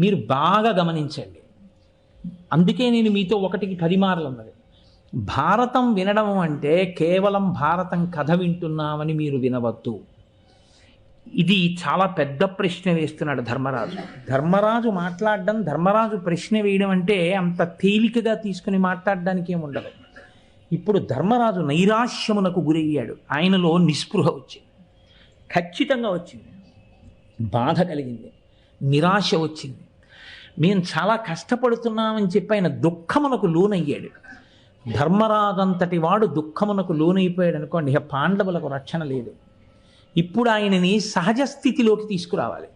మీరు బాగా గమనించండి. అందుకే నేను మీతో ఒకటికి పది ఉన్నది. భారతం వినడం అంటే కేవలం భారతం కథ వింటున్నామని మీరు వినవద్దు. ఇది చాలా పెద్ద ప్రశ్న వేస్తున్నాడు ధర్మరాజు. ధర్మరాజు మాట్లాడడం ధర్మరాజు ప్రశ్న వేయడం అంటే అంత తేలికగా తీసుకుని మాట్లాడడానికి ఏముండదు ఇప్పుడు ధర్మరాజు నైరాశ్యమునకు గురయ్యాడు. ఆయనలో నిస్పృహ వచ్చింది. ఖచ్చితంగా వచ్చింది. బాధ కలిగింది. నిరాశ వచ్చింది. మేము చాలా కష్టపడుతున్నామని చెప్పి ఆయన దుఃఖమునకు లోనయ్యాడు. ధర్మరాజంతటి వాడు దుఃఖమునకు లోనైపోయాడు అనుకోండి ఇక పాండవులకు రక్షణ లేదు. ఇప్పుడు ఆయనని సహజ స్థితిలోకి తీసుకురావాలి.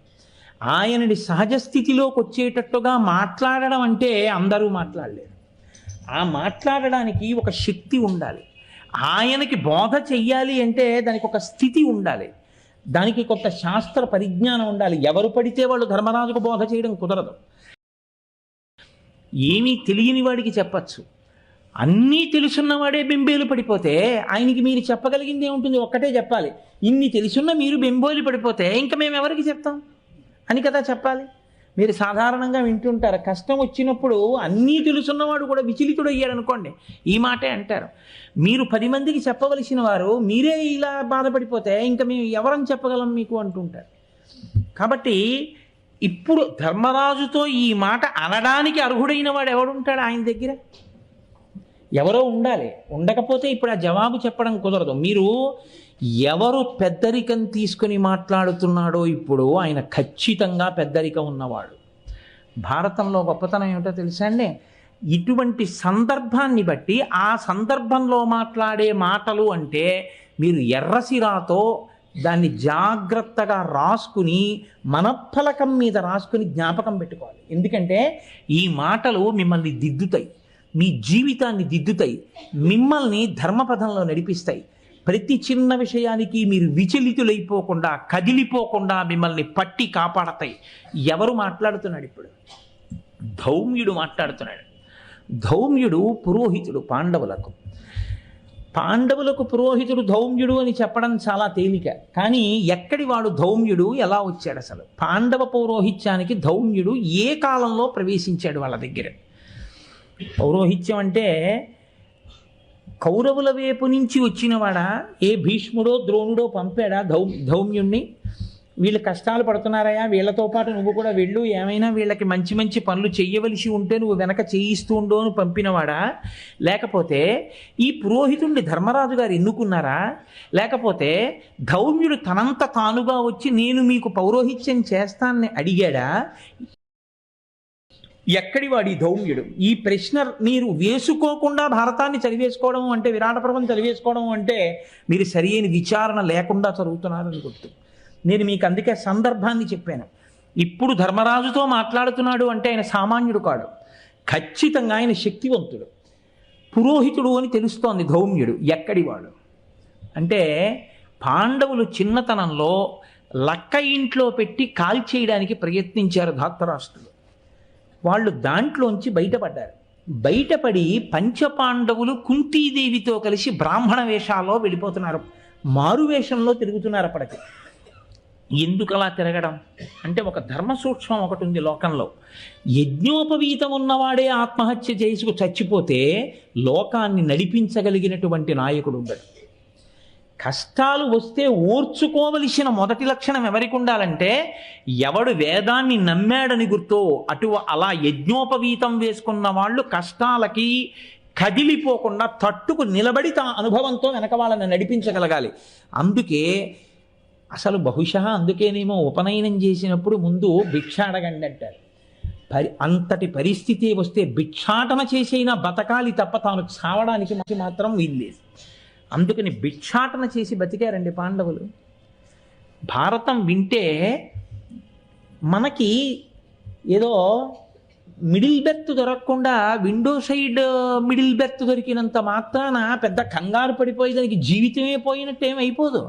ఆయనని సహజ స్థితిలోకి వచ్చేటట్టుగా మాట్లాడడం అంటే అందరూ మాట్లాడలేరు. ఆ మాట్లాడడానికి ఒక శక్తి ఉండాలి. ఆయనకి బోధ చెయ్యాలి అంటే దానికి ఒక స్థితి ఉండాలి. దానికి కొంత శాస్త్ర పరిజ్ఞానం ఉండాలి. ఎవరు పడితే వాళ్ళు ధర్మరాజుకు బోధ చేయడం కుదరదు. ఏమీ తెలియని వాడికి చెప్పచ్చు. అన్నీ తెలుసున్నవాడే బెంబేలు పడిపోతే ఆయనకి మీరు చెప్పగలిగింది ఏముంటుంది? ఒక్కటే చెప్పాలి. ఇన్ని తెలుసున్న మీరు బెంబోలు పడిపోతే ఇంకా మేము ఎవరికి చెప్తాం? అని కదా చెప్పాలి. మీరు సాధారణంగా వింటుంటారు. కష్టం వచ్చినప్పుడు అన్నీ తెలుసున్నవాడు కూడా విచలితుడు అయ్యాడు అనుకోండి ఈ మాటే అంటారు. మీరు పది మందికి చెప్పవలసిన వారు మీరే ఇలా బాధపడిపోతే ఇంకా మేము ఎవరని చెప్పగలం మీకు అంటుంటారు. కాబట్టి ఇప్పుడు ధర్మరాజుతో ఈ మాట అనడానికి అర్హుడైన వాడు ఎవడుంటాడు ఆయన దగ్గర? ఎవరో ఉండాలి. ఉండకపోతే ఇప్పుడు ఆ జవాబు చెప్పడం కుదరదు. మీరు ఎవరు పెద్దరికం తీసుకుని మాట్లాడుతున్నాడో ఇప్పుడు ఆయన ఖచ్చితంగా పెద్దరికం ఉన్నవాడు. భారతంలో గొప్పతనం ఏమిటో తెలుసా అండి? ఇటువంటి సందర్భాన్ని బట్టి ఆ సందర్భంలో మాట్లాడే మాటలు అంటే మీరు ఎర్రసిరాతో దాన్ని జాగ్రత్తగా రాసుకుని మనఫలకం మీద రాసుకుని జ్ఞాపకం పెట్టుకోవాలి. ఎందుకంటే ఈ మాటలు మిమ్మల్ని దిద్దుతాయి. మీ జీవితాన్ని దిద్దుతాయి. మిమ్మల్ని ధర్మపథంలో నడిపిస్తాయి. ప్రతి చిన్న విషయానికి మీరు విచలితులైపోకుండా కదిలిపోకుండా మిమ్మల్ని పట్టి కాపాడతాయి. ఎవరు మాట్లాడుతున్నాడు ఇప్పుడు? ధౌమ్యుడు మాట్లాడుతున్నాడు. ధౌమ్యుడు పురోహితుడు పాండవులకు. పాండవులకు పురోహితుడు ధౌమ్యుడు అని చెప్పడం చాలా తేలిక. కానీ ఎక్కడి వాడు ధౌమ్యుడు? ఎలా వచ్చాడు అసలు? పాండవ పౌరోహిత్యానికి ధౌమ్యుడు ఏ కాలంలో ప్రవేశించాడు వాళ్ళ దగ్గర? పౌరోహిత్యం అంటే కౌరవుల వైపు నుంచి వచ్చినవాడా ఏ భీష్ముడో ద్రోణుడో పంపాడా ధౌ ధౌమ్యుణ్ణి? వీళ్ళు కష్టాలు పడుతున్నారయ్యా వీళ్ళతో పాటు నువ్వు కూడా వెళ్ళు. ఏమైనా వీళ్ళకి మంచి మంచి పనులు చేయవలసి ఉంటే నువ్వు వెనక చేయిస్తూ ఉండో అని పంపినవాడా? లేకపోతే ఈ పురోహితుణ్ణి ధర్మరాజు గారు ఎన్నుకున్నారా? లేకపోతే ధౌమ్యుడు తనంత తానుగా వచ్చి నేను మీకు పౌరోహిత్యం చేస్తానని అడిగాడా? ఎక్కడివాడి ధౌమ్యుడు? ఈ ప్రశ్న మీరు వేసుకోకుండా భారతాన్ని చదివేసుకోవడం అంటే విరాట పర్వం చదివేసుకోవడం అంటే మీరు సరి అయిన విచారణ లేకుండా చదువుతున్నారని గుర్తు. నేను మీకు అందుకే సందర్భాన్ని చెప్పాను. ఇప్పుడు ధర్మరాజుతో మాట్లాడుతున్నాడు అంటే ఆయన సామాన్యుడు కాడు. ఖచ్చితంగా ఆయన శక్తివంతుడు. పురోహితుడు అని తెలుస్తోంది ధౌమ్యుడు ఎక్కడివాడు? అంటే పాండవులు చిన్నతనంలో లక్క ఇంట్లో పెట్టి కాల్చేయడానికి ప్రయత్నించారు ధాత్తరాష్ట్రులు వాళ్ళు దాంట్లోంచి బయటపడ్డారు. బయటపడి పంచపాండవులు కుంతీదేవితో కలిసి బ్రాహ్మణ వేషాల్లో వెళ్ళిపోతున్నారు. మారు వేషంలో తిరుగుతున్నారు అప్పటికి. ఎందుకు అలా తిరగడం? అంటే ఒక ధర్మ సూక్ష్మం ఒకటి ఉంది లోకంలో. యజ్ఞోపవీతం ఉన్నవాడే ఆత్మహత్య చేసుకు చచ్చిపోతే లోకాన్ని నడిపించగలిగినటువంటి నాయకుడు ఉండడు. కష్టాలు వస్తే ఓర్చుకోవలసిన మొదటి లక్షణం ఎవరికి ఉండాలంటే ఎవడు వేదాన్ని నమ్మాడని గుర్తో అటు అలా యజ్ఞోపవీతం వేసుకున్న వాళ్ళు కష్టాలకి కదిలిపోకుండా తట్టుకు నిలబడి తా అనుభవంతో వెనక వాళ్ళని నడిపించగలగాలి. అందుకే అసలు బహుశా అందుకేనేమో ఉపనయనం చేసినప్పుడు ముందు భిక్ష అడగండి అంటారు. పరి అంతటి పరిస్థితి వస్తే భిక్షాటన చేసైనా బతకాలి తప్ప తాను చావడానికి మనకి మాత్రం వీల్లేదు అందుకని భిక్షాటన చేసి బతికారండి పాండవులు. భారతం వింటే మనకి ఏదో మిడిల్ బెర్త్ దొరకకుండా విండో సైడ్ మిడిల్ బెర్త్ దొరికినంత మాత్రాన పెద్ద కంగారు పడిపోయి దానికి జీవితమే పోయినట్టు ఏమైపోదు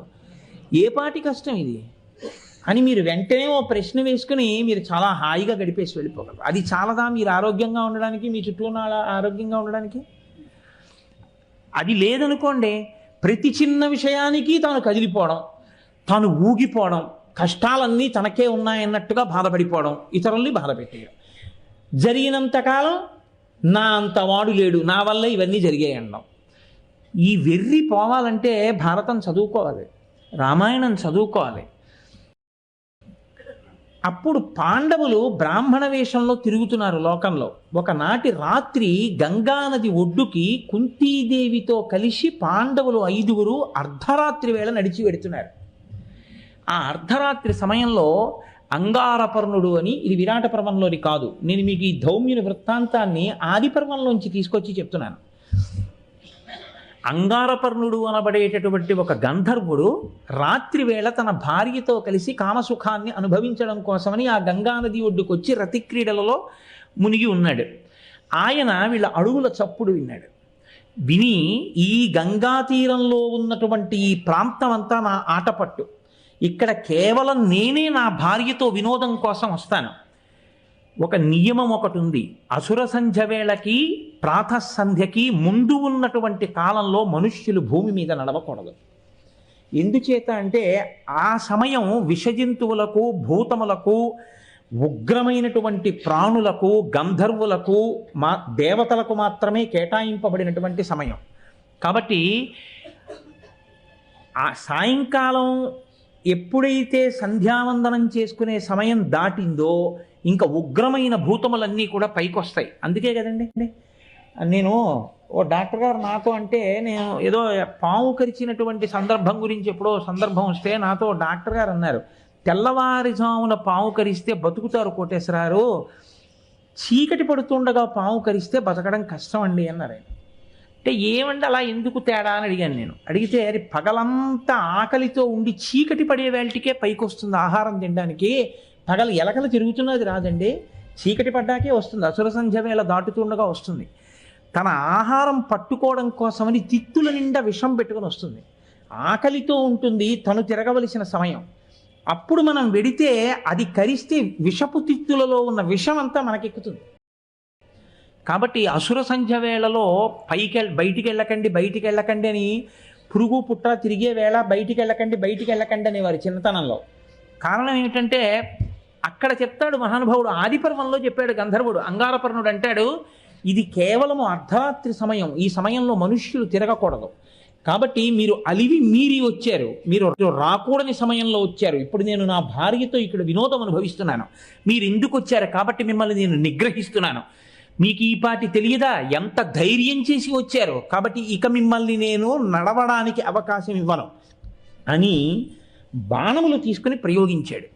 ఏ పాటి కష్టం ఇది? అని మీరు వెంటనే ఓ ప్రశ్న వేసుకుని మీరు చాలా హాయిగా గడిపేసి వెళ్ళిపోగలరు. అది చాలదా మీరు ఆరోగ్యంగా ఉండడానికి మీ చుట్టూ ఉన్న ఆరోగ్యంగా ఉండడానికి? అది లేదనుకోండి ప్రతి చిన్న విషయానికి తాను కదిలిపోవడం తాను ఊగిపోవడం కష్టాలన్నీ తనకే ఉన్నాయన్నట్టుగా బాధపడిపోవడం ఇతరుల్ని బాధ పెట్టేయడం జరిగినంతకాలం నా అంత వాడు లేడు నా వల్ల ఇవన్నీ జరిగాయి అనడం. ఈ వెర్రి పోవాలంటే భారతం చదువుకోవాలి. రామాయణం చదువుకోవాలి. అప్పుడు పాండవులు బ్రాహ్మణ వేషంలో తిరుగుతున్నారు లోకంలో. ఒకనాటి రాత్రి గంగా నది ఒడ్డుకి కుంతీదేవితో కలిసి పాండవులు ఐదుగురు అర్ధరాత్రి వేళ నడిచి వెడుతున్నారు. ఆ అర్ధరాత్రి సమయంలో అంగారపర్ణుడు అని ఇది విరాట పర్వంలోని కాదు. నేను మీకు ఈ ధౌమ్యుని వృత్తాంతాన్ని ఆది పర్వంలోంచి తీసుకొచ్చి చెప్తున్నాను. అంగారపర్ణుడు అనబడేటటువంటి ఒక గంధర్వుడు రాత్రివేళ తన భార్యతో కలిసి కామసుఖాన్ని అనుభవించడం కోసమని ఆ గంగానది ఒడ్డుకొచ్చి రతిక్రీడలలో మునిగి ఉన్నాడు. ఆయన వీళ్ళ అడుగుల చప్పుడు విన్నాడు. విని ఈ గంగా తీరంలో ఉన్నటువంటి ఈ ప్రాంతం అంతా నా ఆటపట్టు. ఇక్కడ కేవలం నేనే నా భార్యతో వినోదం కోసం వస్తాను. ఒక నియమం ఒకటి ఉంది. అసుర సంధ్య వేళకి ప్రాతసంధ్యకి ముందు ఉన్నటువంటి కాలంలో మనుష్యులు భూమి మీద నడవకూడదు. ఎందుచేత అంటే ఆ సమయం విషజంతువులకు భూతములకు ఉగ్రమైనటువంటి ప్రాణులకు గంధర్వులకు మా దేవతలకు మాత్రమే కేటాయింపబడినటువంటి సమయం. కాబట్టి ఆ సాయంకాలం ఎప్పుడైతే సంధ్యావందనం చేసుకునే సమయం దాటిందో ఇంకా ఉగ్రమైన భూతములన్నీ కూడా పైకొస్తాయి. అందుకే కదండి? నేను ఓ డాక్టర్ గారు నాతో అంటే నేను ఏదో పాము కరిచినటువంటి సందర్భం గురించి ఎప్పుడో సందర్భం వస్తే నాతో డాక్టర్ గారు అన్నారు. తెల్లవారుజామున పాము కరిస్తే బతుకుతారు కోటేశ్వరారు చీకటి పడుతుండగా పాము కరిస్తే బతకడం కష్టం అండి అన్నారు ఆయన. అంటే ఏమండి అలా ఎందుకు తేడా అని అడిగాను నేను. అడిగితే అది పగలంతా ఆకలితో ఉండి చీకటి పడే వేళటికే పైకి వస్తుంది ఆహారం తినడానికి. పగలు ఎలకలు తిరుగుతున్నది రాదండి. చీకటి పడ్డాకే వస్తుంది. అసుర సంధ్య వేళ దాటుతుండగా వస్తుంది. తన ఆహారం పట్టుకోవడం కోసమని తిత్తుల నిండా విషం పెట్టుకొని వస్తుంది. ఆకలితో ఉంటుంది తను తిరగవలసిన సమయం. అప్పుడు మనం వెడితే అది కరిస్తే విషపు తిత్తులలో ఉన్న విషం అంతా మనకెక్కుతుంది. కాబట్టి అసుర సంధ్య వేళలో పైకి బయటికి వెళ్ళకండి బయటికి వెళ్ళకండి అని పురుగు పుట్ట తిరిగే వేళ బయటికి వెళ్ళకండి బయటికి వెళ్ళకండి అనేవారు చిన్నతనంలో. కారణం ఏమిటంటే అక్కడ చెప్తాడు మహానుభావుడు ఆదిపర్వంలో చెప్పాడు గంధర్వుడు అంగారపర్ణుడు అంటాడు ఇది కేవలం అర్ధరాత్రి సమయం. ఈ సమయంలో మనుష్యులు తిరగకూడదు. కాబట్టి మీరు అలివి మీరి వచ్చారు. మీరు రాకూడని సమయంలో వచ్చారు. ఇప్పుడు నేను నా భార్యతో ఇక్కడ వినోదం అనుభవిస్తున్నాను. మీరు ఎందుకు వచ్చారు కాబట్టి మిమ్మల్ని నేను నిగ్రహిస్తున్నాను. మీకు ఈ పాటి తెలియదా? ఎంత ధైర్యం చేసి వచ్చారో? కాబట్టి ఇక మిమ్మల్ని నేను నడవడానికి అవకాశం ఇవ్వను. అని బాణములు తీసుకుని ప్రయోగించాడు.